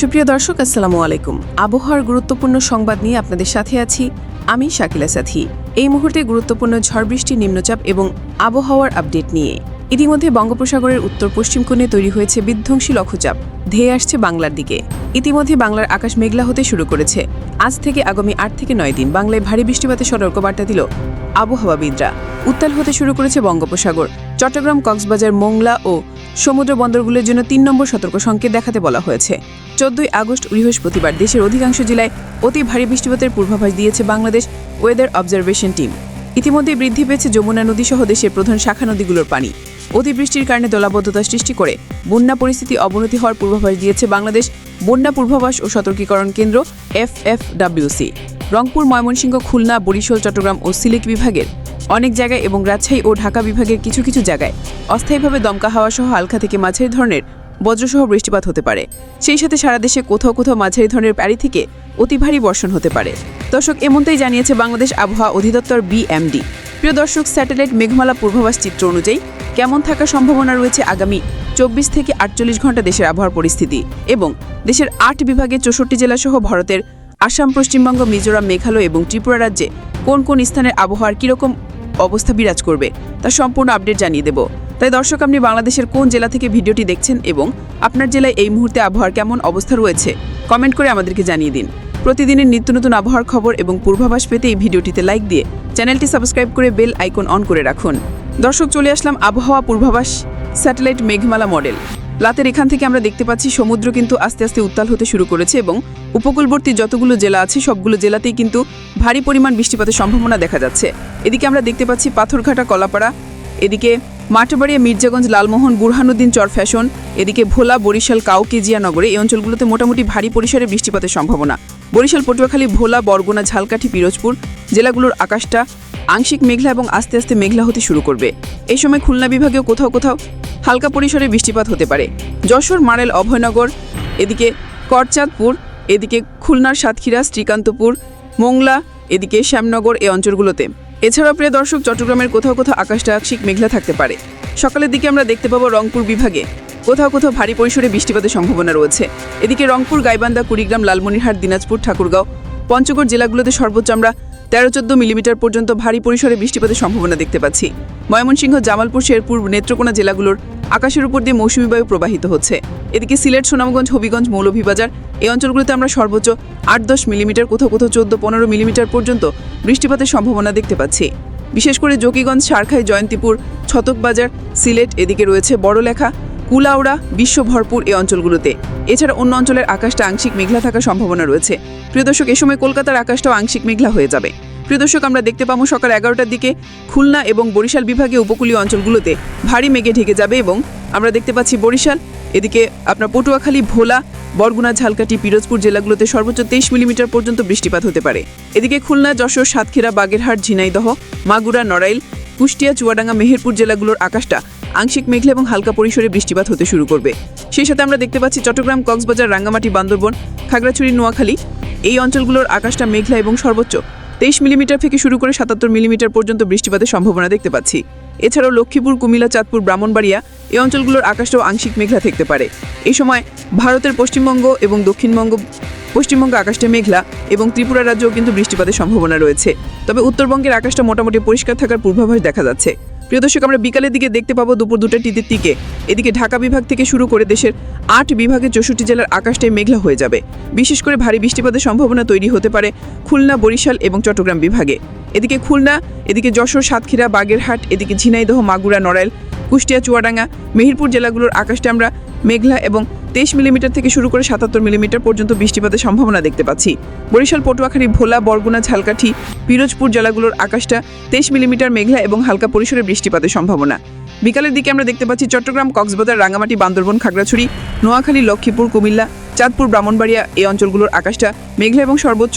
সুপ্রিয় দর্শক, আসসালামু আলাইকুম। আবহাওয়ার গুরুত্বপূর্ণ সংবাদ নিয়ে আপনাদের সাথে আছি আমি শাকিলা সাথী। এই মুহূর্তে গুরুত্বপূর্ণ ঝড় বৃষ্টি, নিম্নচাপ এবং আবহাওয়ার আপডেট নিয়ে। ইতিমধ্যে বঙ্গোপসাগরের উত্তর পশ্চিম কোণে তৈরি হয়েছে বিধ্বংসী লঘুচাপ। ধেয়ে আসছে বাংলার দিকে। ইতিমধ্যে বাংলার আকাশ মেঘলা হতে শুরু করেছে। আজ থেকে আগামী আট থেকে নয় দিন বাংলায় ভারী বৃষ্টিপাতের সতর্কবার্তা দিল আবহাওয়াবিদরা। উত্তাল হতে শুরু করেছে বঙ্গোপসাগর। চট্টগ্রাম, কক্সবাজার, মোংলা ও সমুদ্র বন্দরগুলোর জন্য তিন নম্বর সতর্ক সংকেত দেখাতে বলা হয়েছে। চোদ্দই আগস্ট বৃহস্পতিবার দেশের অধিকাংশ জেলায় অতি ভারী বৃষ্টিপাতের পূর্বাভাস দিয়েছে বাংলাদেশ ওয়েদার অবজারভেশন টিম ইতিমধ্যে বৃদ্ধি পেয়েছে যমুনা নদী সহ দেশের প্রধান শাখা নদীগুলোর পানি। অতিবৃষ্টির কারণে দলাবদ্ধতা সৃষ্টি করে বন্যা পরিস্থিতি অবনতি হওয়ার পূর্বাভাস দিয়েছে বাংলাদেশ বন্যা পূর্বাভাস ও সতর্কীকরণ কেন্দ্র এফএফডব্লিউসি। রংপুর, ময়মনসিংহ, খুলনা, বরিশাল, চট্টগ্রাম ও সিলেট বিভাগের অনেক জায়গায় এবং রাজশাহী ও ঢাকা বিভাগের কিছু কিছু জায়গায় অস্থায়ীভাবে দমকা হাওয়া সহ হালকা থেকে মাঝারি ধরনের বজ্রসহ বৃষ্টিপাত হতে পারে। সেই সাথে সারা দেশে কোথাও কোথাও মাঝারি ধরনের প্যারি থেকে অতি ভারী বর্ষণ হতে পারে। দর্শক, এমনটাই জানিয়েছে বাংলাদেশ আবহাওয়া অধিদপ্তর বিএমডি। প্রিয় দর্শক, স্যাটেলাইট মেঘমালা পূর্বাভাস চিত্র অনুযায়ী কেমন থাকার সম্ভাবনা রয়েছে আগামী চব্বিশ থেকে আটচল্লিশ ঘণ্টা দেশের আবহাওয়ার পরিস্থিতি এবং দেশের আট বিভাগে চৌষট্টি জেলাসহ ভারতের আসাম, পশ্চিমবঙ্গ, মিজোরাম, মেঘালয় এবং ত্রিপুরা রাজ্যে কোন কোন স্থানের আবহাওয়ার কীরকম অবস্থা বিরাজ করবে তার সম্পূর্ণ আপডেট জানিয়ে দেব। তাই দর্শক, আপনি বাংলাদেশের কোন জেলা থেকে ভিডিওটি দেখছেন এবং আপনার জেলায় এই মুহূর্তে আবহাওয়ার কেমন অবস্থা রয়েছে, কমেন্ট করে আমাদেরকে জানিয়ে দিন। প্রতিদিনের নিত্য নতুন আবহাওয়ার খবর এবং পূর্বাভাস পেতে এই ভিডিওটিতে লাইক দিয়ে চ্যানেলটি সাবস্ক্রাইব করে বেল আইকন অন করে রাখুন। দর্শক, চলে আসলাম আবহাওয়া পূর্বাভাস, স্যাটেলাইট মেঘমালা মডেল। রাতের এখান থেকে আমরা দেখতে পাচ্ছি সমুদ্র কিন্তু আস্তে আস্তে উত্তাল হতে শুরু করেছে এবং উপকূলবর্তী যতগুলো জেলা আছে, সবগুলো জেলাতেই কিন্তু ভারী পরিমাণ বৃষ্টিপাতের সম্ভাবনা দেখা যাচ্ছে। এদিকে আমরা দেখতে পাচ্ছি পাথরঘাটা, কলাপাড়া, এদিকে মাঠবাড়িয়া, মির্জাগঞ্জ, লালমোহন, বুরহানুদ্দিন চর ফ্যাশন, এদিকে ভোলা, বরিশাল কাউকেজিয়া নগরে এই অঞ্চলগুলোতে মোটামুটি ভারী পরিসরে বৃষ্টিপাতের সম্ভাবনা। বরিশাল, পটুয়াখালী, ভোলা, বরগুনা, ঝালকাঠি, পিরোজপুর জেলাগুলোর আকাশটা আংশিক মেঘলা এবং আস্তে আস্তে মেঘলা হতে শুরু করবে। এই সময় খুলনা বিভাগেও কোথাও কোথাও হালকা পরিসরে বৃষ্টিপাত হতে পারে। যশোর মারেল অভয়নগর, এদিকে করচাঁদপুর, এদিকে খুলনার সাতক্ষীরা, শ্রীকান্তপুর, মোংলা, এদিকে শ্যামনগর এই অঞ্চলগুলোতে। এছাড়াও প্রিয় দর্শক, চট্টগ্রামের কোথাও কোথাও আকাশটা আংশিক মেঘলা থাকতে পারে। সকালের দিকে আমরা দেখতে পাবো রংপুর বিভাগে কোথাও কোথাও ভারী পরিসরে বৃষ্টিপাতের সম্ভাবনা রয়েছে। এদিকে রংপুর, গাইবান্ধা, কুড়িগ্রাম, লালমনিরহাট, দিনাজপুর, ঠাকুরগাঁও, পঞ্চগড় জেলাগুলোতে সর্বোচ্চ আমরা তেরো চোদ্দ মিলিমিটার পর্যন্ত ভারী পরিসরে বৃষ্টিপাতের সম্ভাবনা দেখতে পাচ্ছি। ময়মনসিংহ, জামালপুর, শেরপুর, নেত্রকোনা জেলাগুলোর আকাশের উপর দিয়ে মৌসুমী বায়ু প্রবাহিত হচ্ছে। এদিকে সিলেট, সুনামগঞ্জ, হবিগঞ্জ, মৌলভীবাজার, এই অঞ্চলগুলোতে আমরা সর্বোচ্চ আট দশ মিলিমিটার, কোথাও কোথাও চোদ্দ পনেরো মিলিমিটার পর্যন্ত বৃষ্টিপাতের সম্ভাবনা দেখতে পাচ্ছি। বিশেষ করে জকিগঞ্জ, সারখাই, জয়ন্তীপুর, ছতকবাজার, সিলেট, এদিকে রয়েছে বড়লেখা কুলাউড়া বিশ্ব ভরপুর এই অঞ্চলগুলোতে। এছাড়া অন্য অঞ্চলের আকাশটা আংশিক মেঘলা থাকার সম্ভাবনা রয়েছে। প্রিয় দর্শক, এ সময় কলকাতার আকাশটাও আংশিক মেঘলা হয়ে যাবে। প্রিয় দর্শক, আমরা দেখতে পাবো সকাল এগারোটার দিকে খুলনা এবং বরিশাল বিভাগে উপকূলীয় অঞ্চলগুলোতে ভারী মেঘে ঢেকে যাবে এবং আমরা দেখতে পাচ্ছি বরিশাল, এদিকে আপনার পটুয়াখালী, ভোলা, বরগুনা, ঝালকাঠি, পিরোজপুর জেলাগুলোতে সর্বোচ্চ তেইশ মিলিমিটার পর্যন্ত বৃষ্টিপাত হতে পারে। এদিকে খুলনা, যশোর, সাতক্ষীরা, বাগেরহাট, ঝিনাইদহ, মাগুরা, নড়াইল, কুষ্টিয়া, চুয়াডাঙ্গা, মেহেরপুর জেলাগুলোর আকাশটা আংশিক মেঘলা এবং হালকা পরিসরে বৃষ্টিপাত হতে শুরু করবে। সেই সাথে আমরা দেখতে পাচ্ছি চট্টগ্রাম, কক্সবাজার, রাঙ্গামাটি, বান্দরবন, খাগড়াছড়ি, নোয়াখালী। এই অঞ্চলগুলোর আকাশটা মেঘলা এবং সর্বোচ্চ তেইশ মিলিমিটার থেকে শুরু করে সাতাত্তর মিলিমিটার পর্যন্ত বৃষ্টিপাতের সম্ভাবনা দেখতে পাচ্ছি। এছাড়াও লক্ষ্মীপুর, কুমিল্লা, চাঁদপুর, ব্রাহ্মণবাড়িয়া এই অঞ্চলগুলোর আকাশটাও আংশিক মেঘলা থাকতে পারে। এই সময় ভারতের পশ্চিমবঙ্গ এবং দক্ষিণবঙ্গ, পশ্চিমবঙ্গ আকাশটা মেঘলা এবং ত্রিপুরা রাজ্যেও কিন্তু বৃষ্টিপাতের সম্ভাবনা রয়েছে। তবে উত্তরবঙ্গের আকাশটা মোটামুটি পরিষ্কার থাকার পূর্বাভাস দেখা যাচ্ছে। প্রিয় দর্শক, আমরা বিকালের দিকে দেখতে পাবো দুপুর দুটা টিদের দিকে এদিকে ঢাকা বিভাগ থেকে শুরু করে দেশের আট বিভাগে চৌষট্টি জেলার আকাশটাই মেঘলা হয়ে যাবে। বিশেষ করে ভারী বৃষ্টিপাতের সম্ভাবনা তৈরি হতে পারে খুলনা, বরিশাল এবং চট্টগ্রাম বিভাগে। এদিকে খুলনা, এদিকে যশোর, সাতক্ষীরা, বাগেরহাট, এদিকে ঝিনাইদহ, মাগুরা, নড়াইল, কুষ্টিয়া, চুয়াডাঙ্গা, মেহেরপুর জেলাগুলোর আকাশটা আমরা মেঘলা এবং তেইশ মিলিমিটার থেকে শুরু করে সাতাত্তর মিলিমিটার পর্যন্ত বৃষ্টিপাতের সম্ভাবনা দেখতে পাচ্ছি। বরিশাল, পটুয়াখালী, ভোলা, বরগুনা, ঝালকাঠি, পিরোজপুর জেলাগুলোর আকাশটা তেইশ মিলিমিটার মেঘলা এবং হালকা পরিসরে বৃষ্টিপাতের সম্ভাবনা। বিকালের দিকে আমরা দেখতে পাচ্ছি চট্টগ্রাম, কক্সবাজার, রাঙ্গামাটি, বান্দরবন, খাগড়াছড়ি, নোয়াখালী, লক্ষ্মীপুর, কুমিল্লা, চাঁদপুর, ব্রাহ্মণবাড়িয়া এই অঞ্চলগুলোর আকাশটা মেঘলা এবং সর্বোচ্চ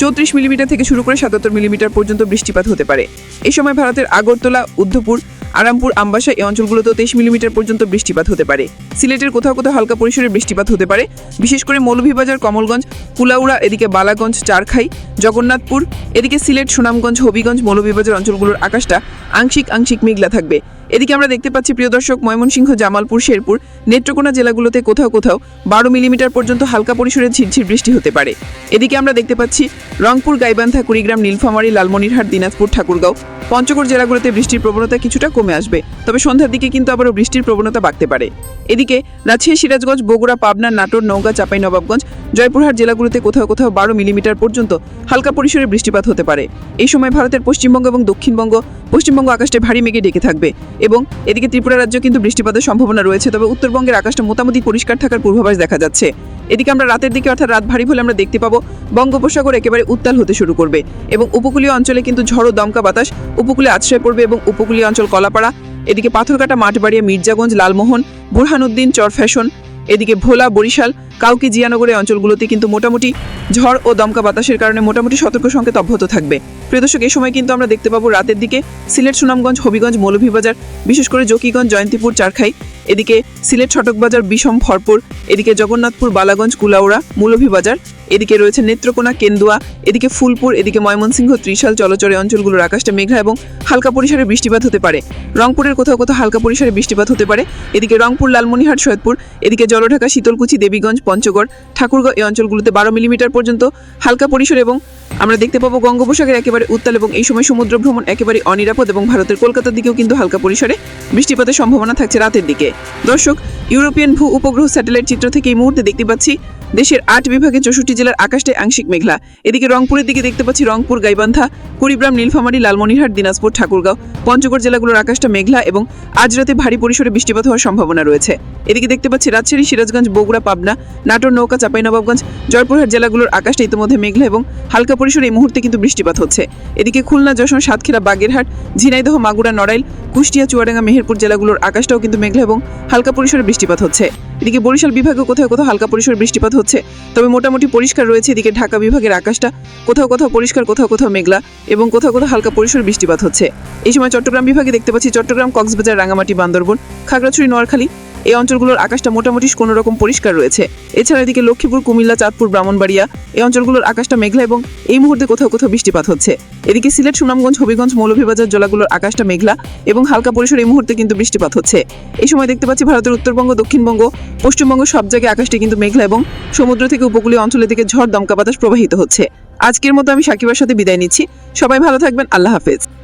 চৌত্রিশ মিলিমিটার থেকে শুরু করে সাতাত্তর মিলিমিটার পর্যন্ত বৃষ্টিপাত হতে পারে। এই সময় ভারতের আগরতলা, উদ্ধপুর আরামপুর, আমবাসা এই অঞ্চলগুলোতেও তেইশ মিলিমিটার পর্যন্ত বৃষ্টিপাত হতে পারে। সিলেটের কোথাও কোথাও হালকা পরিসরে বৃষ্টিপাত হতে পারে। বিশেষ করে মৌলভীবাজার, কমলগঞ্জ, কুলাউড়া, এদিকে বালাগঞ্জ, চারখাই, জগন্নাথপুর, এদিকে সিলেট, সুনামগঞ্জ, হবিগঞ্জ, মৌলভীবাজার অঞ্চলগুলোর আকাশটা আংশিক আংশিক মেঘলা থাকবে। এদিকে আমরা দেখতে পাচ্ছি, প্রিয় দর্শক, ময়মনসিংহ, জামালপুর, শেরপুর, নেত্রকোনা জেলাগুলোতে কোথাও কোথাও বারো মিলিমিটার পর্যন্ত হালকা পরিসরে ঝিরঝির বৃষ্টি হতে পারে। এদিকে আমরা দেখতে পাচ্ছি, রংপুর, গাইবান্ধা, কুড়িগ্রাম, নীলফামারী, লালমনিরহাট, দিনাজপুর, ঠাকুরগাঁও, পঞ্চগড় জেলাগুলোতে বৃষ্টির প্রবণতা কিছুটা কমে আসবে। তবে সন্ধ্যার দিকে কিন্তু আবারও বৃষ্টির প্রবণতা বাড়তে পারে। এদিকে রাজশাহী, সিরাজগঞ্জ, বগুড়া, পাবনা, নাটোর, নওগাঁ চাঁপাইনবাবগঞ্জ জয়পুরহাট জেলাগুলোতে কোথাও কোথাও বারো মিলিমিটার পর্যন্ত হালকা পরিসরে বৃষ্টিপাত হতে পারে। এই সময় ভারতের পশ্চিমবঙ্গ এবং দক্ষিণবঙ্গ, পশ্চিমবঙ্গ আকাশটা ভারী মেঘে ডেকে থাকবে। এবং এদিকে ত্রিপুরা রাজ্য কিন্তু বৃষ্টিপাতের সম্ভাবনা রয়েছে, তবে উত্তরবঙ্গের আকাশটা মোটামুটি পরিষ্কার থাকার পূর্বাভাস দেখা যাচ্ছে। এদিকে আমরা রাতের দিকে অর্থাৎ রাত ভারী হলে আমরা দেখতে পাবো বঙ্গোপসাগর একেবারে উত্তাল হতে শুরু করবে এবং উপকূলীয় অঞ্চলে কিন্তু ঝড়ো দমকা বাতাস, উপকূলে আশ্রয় পড়বে এবং উপকূলীয় অঞ্চল কলাপাড়া, এদিকে পাথরকাটা মাঠবাড়িয়া, মির্জাগঞ্জ, লালমোহন, বুরহানুদ্দিন চর ফ্যাশন এদিকে ভোলা, বরিশাল, কাউকে জিয়ানগরের অঞ্চলগুলোতে কিন্তু মোটামুটি ঝড় ও দমকা বাতাসের কারণে মোটামুটি সতর্ক সংকেত অব্যাহত থাকবে। প্রিয় দর্শক এই সময় কিন্তু আমরা দেখতে পাবো রাতের দিকে সিলেট, সুনামগঞ্জ, হবিগঞ্জ, মৌলভীবাজার, বিশেষ করে জকিগঞ্জ, জয়ন্তীপুর, চারখাই। এদিকে সিলেট ছটকবাজার বিষম ভরপুর। এদিকে জগন্নাথপুর, বালাগঞ্জ, কুলাউড়া মৌলভীবাজার এদিকে রয়েছে নেত্রকোনা, কেন্দুয়া। এদিকে ফুলপুর, এদিকে ময়মনসিংহ, ত্রিশাল চলচরে অঞ্চলগুলোর আকাশটা মেঘলা এবং হালকা পরিসরে বৃষ্টিপাত হতে পারে। রংপুরের কোথাও কোথাও হালকা পরিসরে বৃষ্টিপাত হতে পারে। এদিকে রংপুর, লালমনিরহাট, সৈয়দপুর। এদিকে জলঢাকা, শীতলকুচি, দেবীগঞ্জ, পঞ্চগড়। ঠাকুরগাঁও, এই অঞ্চলগুলোতে বারো মিলিমিটার পর্যন্ত হালকা পরিসরে এবং আমরা দেখতে পাবো বঙ্গোপসাগর একেবারে উত্তাল এবং এই সময় সমুদ্র ভ্রমণ একেবারে অনিরাপদ এবং ভারতের কলকাতার দিকেও কিন্তু হালকা পরিসরে বৃষ্টিপাতের সম্ভাবনা থাকছে রাতের দিকে। দর্শক, ইউরোপিয়ান ভূ উপগ্রহ স্যাটেলাইট চিত্র থেকে এই মুহূর্তে দেখতে পাচ্ছি দেশের আট বিভাগে চৌষট্টি জেলার আকাশটায় আংশিক মেঘলা। এদিকে রংপুরের দিকে দেখতে পাচ্ছি রংপুর, গাইবান্ধা, কুড়িগ্রাম, নীলফামারী, লালমনিরহাট, দিনাজপুর, ঠাকুরগাঁও। পঞ্চগড় জেলাগুলোর আকাশটা মেঘলা এবং আজ রাতে ভারী পরিসরে বৃষ্টিপাত হওয়ার সম্ভাবনা রয়েছে। এদিকে দেখতে পাচ্ছি রাজশাহী, সিরাজগঞ্জ, বগুড়া, পাবনা, নাটোর, নৌকা, চাঁপাইনবাবগঞ্জ, জয়পুরহাট জেলাগুলোর আকাশটা ইতিমধ্যে মেঘলা এবং হালকা পরিসরে এই মুহূর্তে কিন্তু বৃষ্টিপাত হচ্ছে। এদিকে খুলনা, যশোর, সাতক্ষীরা, বাগেরহাট, ঝিনাইদহ, মাগুরা, নড়াইল, কুষ্টিয়া, চুয়াডাঙ্গা, মেহেরপুর জেলাগুলোর আকাশটাও কিন্তু মেঘলা এবং হালকা পরিসরে বৃষ্টিপাত হচ্ছে। এদিকে বরিশাল বিভাগে কোথাও কোথাও হালকা পরিসরে বৃষ্টিপাত হচ্ছে। তবে মোটামুটি পরিষ্কার রয়েছে এদিকে ঢাকা বিভাগের আকাশটা। কোথাও কোথাও পরিষ্কার, কোথাও কোথাও মেঘলা এবং কোথাও কোথাও হালকা পরিসরে বৃষ্টিপাত হচ্ছে। এই সময় চট্টগ্রাম বিভাগে দেখতে পাচ্ছি চট্টগ্রাম, কক্সবাজার রাঙামাটি বান্দরবন, খাগড়াছড়ি, নোয়াখালী এই অঞ্চলগুলোর আকাশটা মোটামুটি কোনো রকম পরিষ্কার রয়েছে। এছাড়া এদিকে লক্ষ্মীপুর, কুমিল্লা, চাঁদপুর, ব্রাহ্মণবাড়িয়া, এই অঞ্চলগুলোর আকাশটা মেঘলা এবং এই মুহূর্তে কোথাও কোথাও বৃষ্টিপাত হচ্ছে। এদিকে সিলেট, সুনামগঞ্জ, হবিগঞ্জ, মৌলভীবাজার জেলাগুলোর আকাশটা মেঘলা এবং হালকা পরিসরে এই মুহূর্তে কিন্তু বৃষ্টিপাত হচ্ছে। এই সময় দেখতে পাচ্ছি ভারতের উত্তরবঙ্গ, দক্ষিণবঙ্গ, পশ্চিমবঙ্গ সব জায়গায় আকাশটি কিন্তু মেঘলা এবং সমুদ্র থেকে উপকূলীয় অঞ্চলের দিকে ঝড়, দমকা বাতাস প্রবাহিত হচ্ছে। আজকের মতো আমি সাকিবার সাথে বিদায় নিচ্ছি। সবাই ভালো থাকবেন। আল্লাহ হাফেজ।